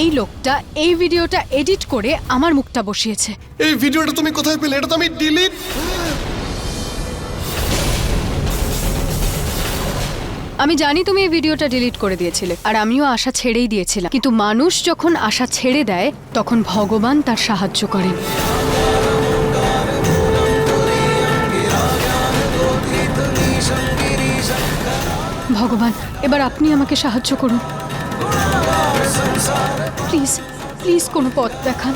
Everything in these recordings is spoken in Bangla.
এই লোকটা এই ভিডিওটা এডিট করে আমার মুখটা বসিয়েছে। এই ভিডিওটা তুমি কোথায় পেলে? এটা তো আমি ডিলিট আমি জানি তুমি এই ভিডিওটা ডিলিট করে দিয়েছিলে আর আমিও আশা ছেড়েই দিয়েছিলাম। কিন্তু মানুষ যখন আশা ছেড়ে দেয় তখন ভগবান তার সাহায্য করেন। ভগবান এবার আপনি আমাকে সাহায্য করুন। প্লিজ প্লিজ কোনো পথ দেখান।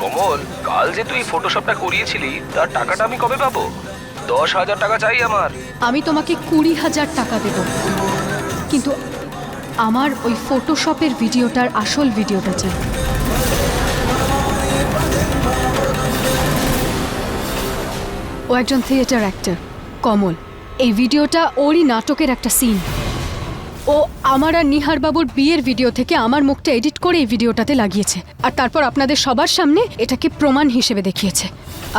কমল কাল যে তুই ফটোশপটা করিয়েছিলি তার টাকাটা আমি কবে পাবো? দশ হাজার টাকা চাই আমার। আমি তোমাকে কুড়ি হাজার টাকা দেব। কিন্তু আমার ওই ফটোশপের ভিডিওটার আসল ভিডিওটা চাই। একজন থিয়েটার অ্যাক্টর। কমল, এই ভিডিওটা ওরই নাটকের একটা সিন। ও আমার আর নিহার বাবুর বিয়ের ভিডিও থেকে আমার মুখটা এডিট করে এই ভিডিওটাতে লাগিয়েছে। আর তারপর আপনাদের সবার সামনে এটাকে প্রমাণ হিসেবে দেখিয়েছে।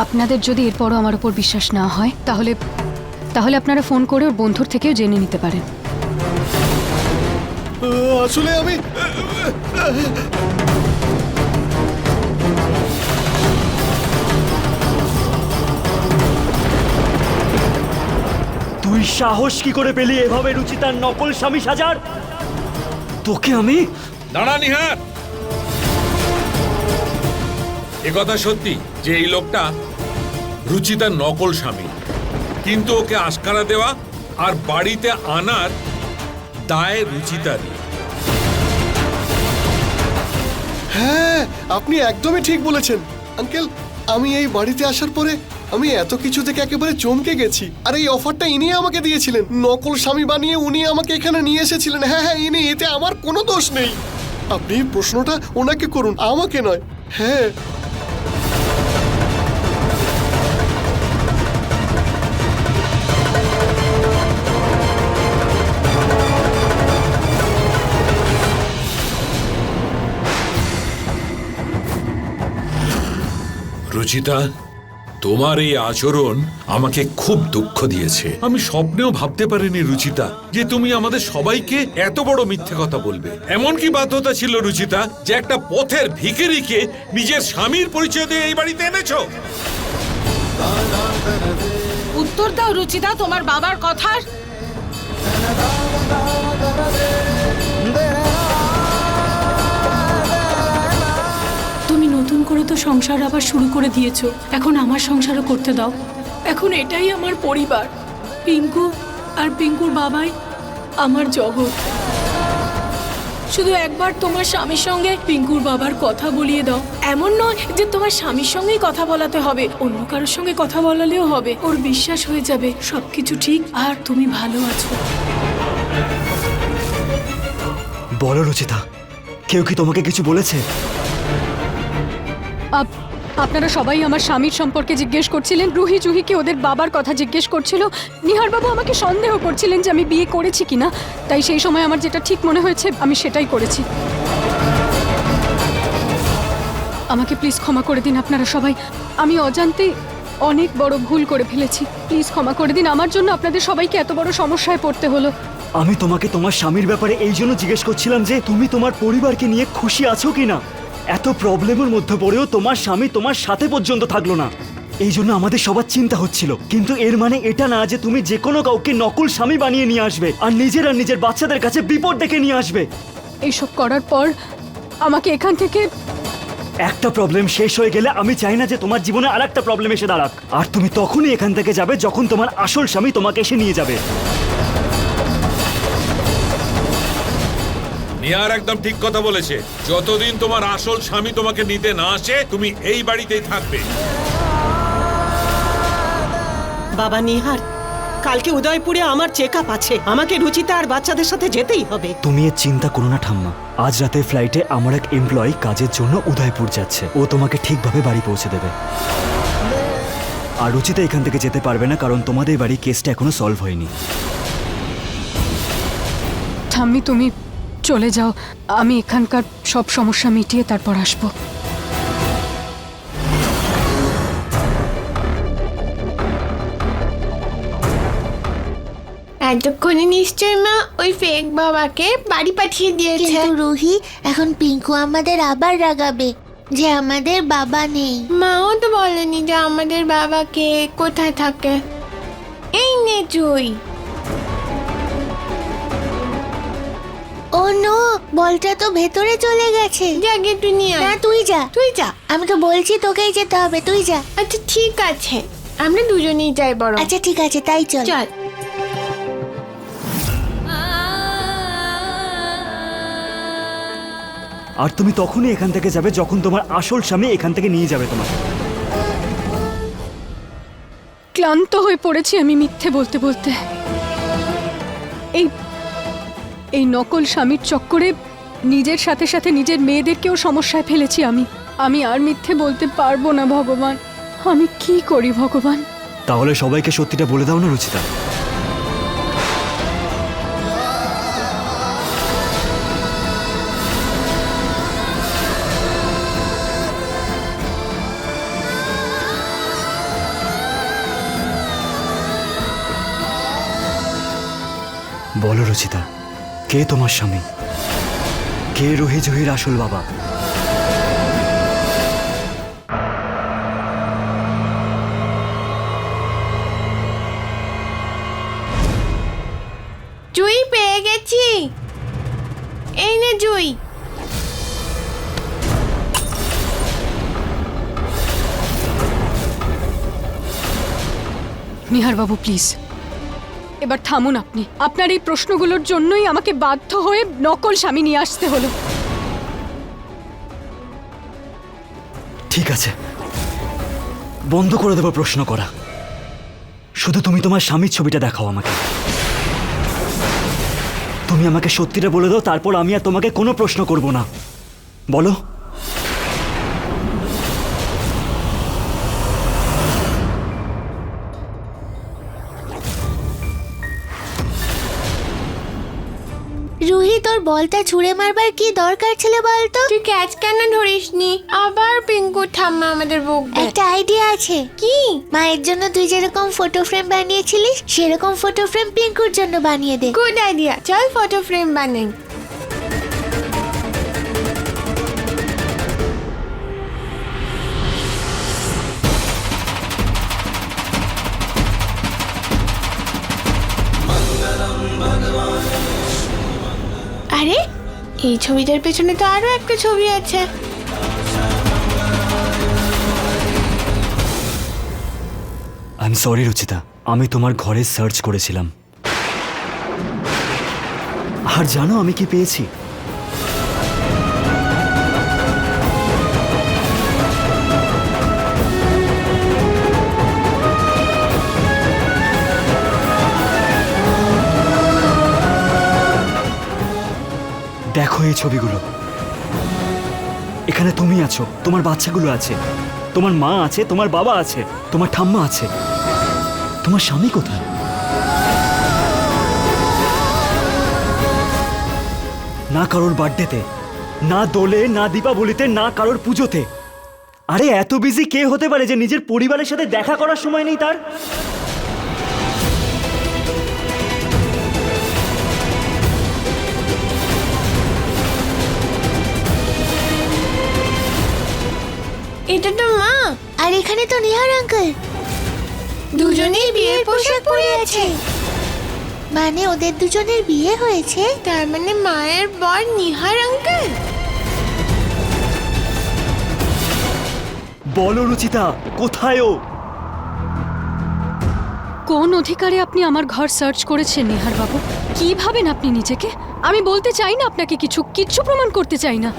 আপনাদের যদি এরপরও আমার ওপর বিশ্বাস না হয়, তাহলে তাহলে আপনারা ফোন করে ওর বন্ধুর থেকেও জেনে নিতে পারেন। আসলে আমি তুই সাহস কি করে পেলি এভাবে রুচিতার নকল স্বামী সাজার? তোকে আমি দাঁড়া নিহার। এ কথা সত্যি যে এই লোকটা রুচিতার নকল স্বামী। কিন্তু ওকে আশকারা দেওয়া আর বাড়িতে আনার দায় রুচিতারই। হ্যাঁ আপনি একদমই ঠিক বলেছেন। আঙ্কেল আমি এই বাড়িতে আসার পরে আমি এত কিছু থেকে একেবারে চমকে গেছি। আর এই অফারটা ইনি আমাকে দিয়েছিলেন। নকল স্বামী বানিয়ে উনি আমাকে এখানে নিয়ে এসেছিলেন। হ্যাঁ হ্যাঁ ইনি, এতে আমার কোনো দোষ নেই। আপনি প্রশ্নটা ওনাকে করুন, আমাকে নয়। হ্যাঁ। রুচিতা? তোমার এই আচরণ আমাকে খুব দুঃখ দিয়েছে। আমি স্বপ্নেও ভাবতে পারিনি, রুচিতা, যে তুমি আমাদের সবাইকে এত বড় মিথ্যে কথা বলবে। এমন কি বাধ্যতা ছিল, রুচিতা, যে একটা পথের ভিখারিকে নিজের স্বামীর পরিচয় দিয়ে এই বাড়িতে এনেছো। উত্তর দাও, রুচিতা, তোমার বাবার কথার। করে তো সংসার আবার শুরু করে দিয়েছ। এখন আমার সংসারও করতে দাও। এখন এটাই আমার পরিবার। পিঙ্কু আর পিঙ্কুর বাবাই আমার জগৎ। শুধু একবার তোমার স্বামীর সঙ্গে পিঙ্কুর বাবার কথা বলিয়ে দাও। এমন নয় যে তোমার স্বামীর সঙ্গেই কথা বলাতে হবে। অন্য কারোর সঙ্গে কথা বলালেও হবে। ওর বিশ্বাস হয়ে যাবে। সবকিছু ঠিক আর তুমি ভালো আছো। বলো রুচিতা, কেউ কি তোমাকে কিছু বলেছে? আপনারা সবাই আমার স্বামীর সম্পর্কে জিজ্ঞেস করছিলেন। রুহি জুহিকে ওদের বাবার কথা জিজ্ঞেস করছিল? নিহারবাবু আমাকে সন্দেহ করছিলেন যে আমি বিয়ে করেছি কিনা। তাই সেই সময় আমার যেটা ঠিক মনে হয়েছে, আমি সেটাই করেছি। আমাকে প্লিজ ক্ষমা করে দিন আপনারা সবাই। আমি অজান্তে অনেক বড় ভুল করে ফেলেছি। প্লিজ ক্ষমা করে দিন। আমার জন্য আপনাদের সবাইকে এত বড় সমস্যায় পড়তে হলো। আমি তোমাকে তোমার স্বামীর ব্যাপারে এই জন্য জিজ্ঞেস করছিলাম যে তুমি তোমার পরিবারকে নিয়ে খুশি আছো কি না এত প্রবলেমের মধ্যে পড়েও তোমার স্বামী তোমার সাথে পর্যন্ত থাকল না। এই জন্য আমাদের সবার চিন্তা হচ্ছিল। কিন্তু এর মানে এটা না যে তুমি যে কোনো কাউকে নকল স্বামী বানিয়ে নিয়ে আসবে আর নিজের আর নিজের বাচ্চাদের কাছে বিপদ ডেকে নিয়ে আসবে। এইসব করার পর আমাকে এখান থেকে একটা প্রবলেম শেষ হয়ে গেলে আমি চাই না যে তোমার জীবনে আর একটা প্রবলেম এসে দাঁড়াক। আর তুমি তখনই এখান থেকে যাবে যখন তোমার আসল স্বামী তোমাকে এসে নিয়ে যাবে। নিহার একদম ঠিক কথা বলেছে। যতদিন তোমার আসল স্বামী তোমাকে নিতে না আসে তুমি এই বাড়িতেই থাকবে। বাবা নিহার কালকে উদয়পুরে আমার চেক আপ আছে। আমাকে রুচিতা আর বাচ্চাদের সাথে যেতেই হবে। তুমি এর চিন্তা করো না ঠাম্মা। আজ রাতে ফ্লাইটে আমার এক এমপ্লয়ি কাজের জন্য উদয়পুর যাচ্ছে। ও তোমাকে ঠিকভাবে বাড়ি পৌঁছে দেবে। আর রুচিতা এখান থেকে যেতে পারবে না কারণ তোমাদের বাড়ি কেসটা এখনও সলভ হয়নি। ঠাম্মি তুমি চলে যাও। আমি এখানকার সব সমস্যা মিটিয়ে তারপর আসব। এতক্ষণে নিশ্চয় মা ওই ফেক বাবাকে বাড়ি পাঠিয়ে দিয়েছে। কিন্তু রুহি এখন পিঙ্কু আমাদের আবার রাগাবে যে আমাদের বাবা নেই। মাও তো বলেনি যে আমাদের বাবাকে কোথায় থাকে। এই নে জুই। বলটা তো ভেতরে চলে গেছে। জাগে তুই নিয়ে আয়। না তুই যা। তুই যা। আমি তো বলছি তোকেই যেতে হবে তুই যা। আচ্ছা ঠিক আছে। আমরা দুজনেই যাই বড় আচ্ছা ঠিক আছে তাই চল। চল। আর তুমি তখনই এখান থেকে যাবে যখন তোমার আসল স্বামী এখান থেকে নিয়ে যাবে তোমাকে। ক্লান্ত হয়ে পড়েছি আমি মিথ্যে বলতে বলতে। এই এই নকল স্বামীর চক্করে নিজের সাথে সাথে নিজের মেয়েদেরকেও সমস্যায় ফেলেছি আমি। আমি আর মিথ্যে বলতে পারব না, ভগবান। আমি কি করি, ভগবান? তাহলে সবাইকে সত্যিটা বলে দাও না, রুচিতা। বলো, রুচিতা। কে তোমার স্বামী? কে রোহি জহির আসল বাবা? জুই পেয়ে গেছি। এই নে জুই। নিহার বাবু প্লিজ। এবার থামুন আপনি। আপনার এই প্রশ্নগুলোর জন্যই আমাকে বাধ্য হয়ে নকল স্বামী নিয়ে আসতে হলো। ঠিক আছে। বন্ধ করে দেবো প্রশ্ন করা। শুধু তুমি তোমার স্বামীর ছবিটা দেখাও আমাকে। তুমি আমাকে সত্যিটা বলে দাও, তারপর আমি আর তোমাকে কোনো প্রশ্ন করব না। বলো। বলটা ছুঁড়ে মারবার কি দরকার ছিল বলতো? তুই ক্যাচ কেন ধরিস নি আবার পিঙ্কু ঠাম্মা আমাদের বকবে একটা আইডিয়া আছে। কি? মায়ের জন্য তুই যেরকম ফটো ফ্রেম বানিয়েছিলিস সেরকম ফটো ফ্রেম পিঙ্কুর জন্য বানিয়ে দে। গুড আইডিয়া চল ফটো ফ্রেম বানাই। আরে, এই ছবিটার পেছনে তো আরও একটা ছবি আছে। I am sorry Ruchita. আমি তোমার ঘরে সার্চ করেছিলাম। আর জানো আমি কি পেয়েছি? এই ছবিগুলো। এখানে তুমি আছো, তোমার বাচ্চাগুলো আছে, তোমার মা আছে, তোমার বাবা আছে, তোমার ঠাম্মা আছে। তোমার স্বামী কোথায়? না কারোর বার্থডেতে, না দোলে, না দীপাবলিতে, না কারোর পুজোতে। আরে, এত বিজি কে হতে পারে যে নিজের পরিবারের সাথে দেখা করার সময় নেই তার? এটা তো মা। আর এখানে তো নিহার আঙ্কেল দুজনেই বিয়ের পোশাক পরে আছে। মানে ওদের দুজনের বিয়ে হয়েছে? তার মানে মায়ের বর নিহার আঙ্কেল বলো রুচিতা কোথায় ও? কোন অধিকারে আপনি আমার ঘর সার্চ করেছেন নিহার বাবু? কি ভাবেন আপনি নিজেকে? আমি বলতে চাই না আপনাকে কিছু কিচ্ছু প্রমাণ করতে চাই না।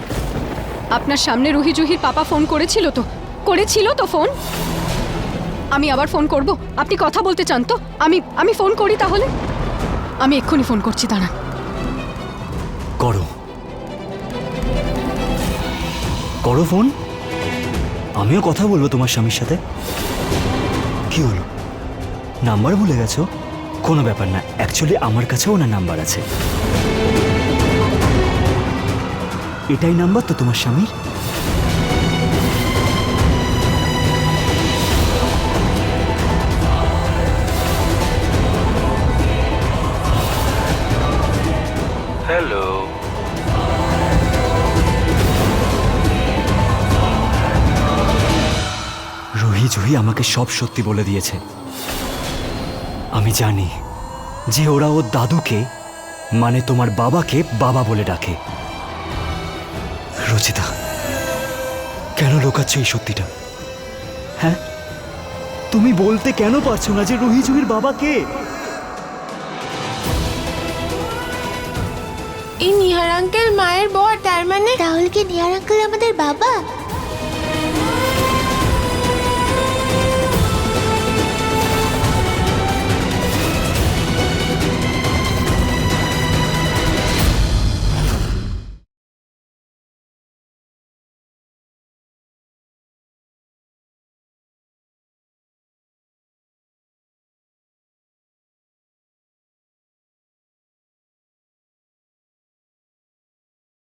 আপনার সামনে রুহি জুহির পাপা ফোন করেছিল তো। করেছিল তো ফোন? আমি আবার ফোন করব? আপনি কথা বলতে চান তো? আমি আমি ফোন করি তাহলে? আমি এক্ষুনি ফোন করছি, দাঁড়ান। করো। করো ফোন। আমিও কথা বলব তোমার স্বামীর সাথে। কি হলো? নাম্বার ভুলে গেছো? কোনো ব্যাপার না। অ্যাকচুয়ালি আমার কাছেও ওনার নাম্বার আছে। এটাই নাম্বার তো তোমার স্বামীর? হ্যালো রুহি জুহি আমাকে সব সত্যি বলে দিয়েছে। আমি জানি যে ওরা ওর দাদুকে মানে তোমার বাবাকে বাবা বলে ডাকে। রচিতা কেন লোকাচ্ছ এই সত্যিটা? হ্যাঁ? তুমি বলতে কেন পারছ না যে রোহিজুহির বাবা কে? এই নিহার আঙ্কেল মায়ের বর তার মানে? তাহলে কি নিয়ার আঙ্কেল আমাদের বাবা?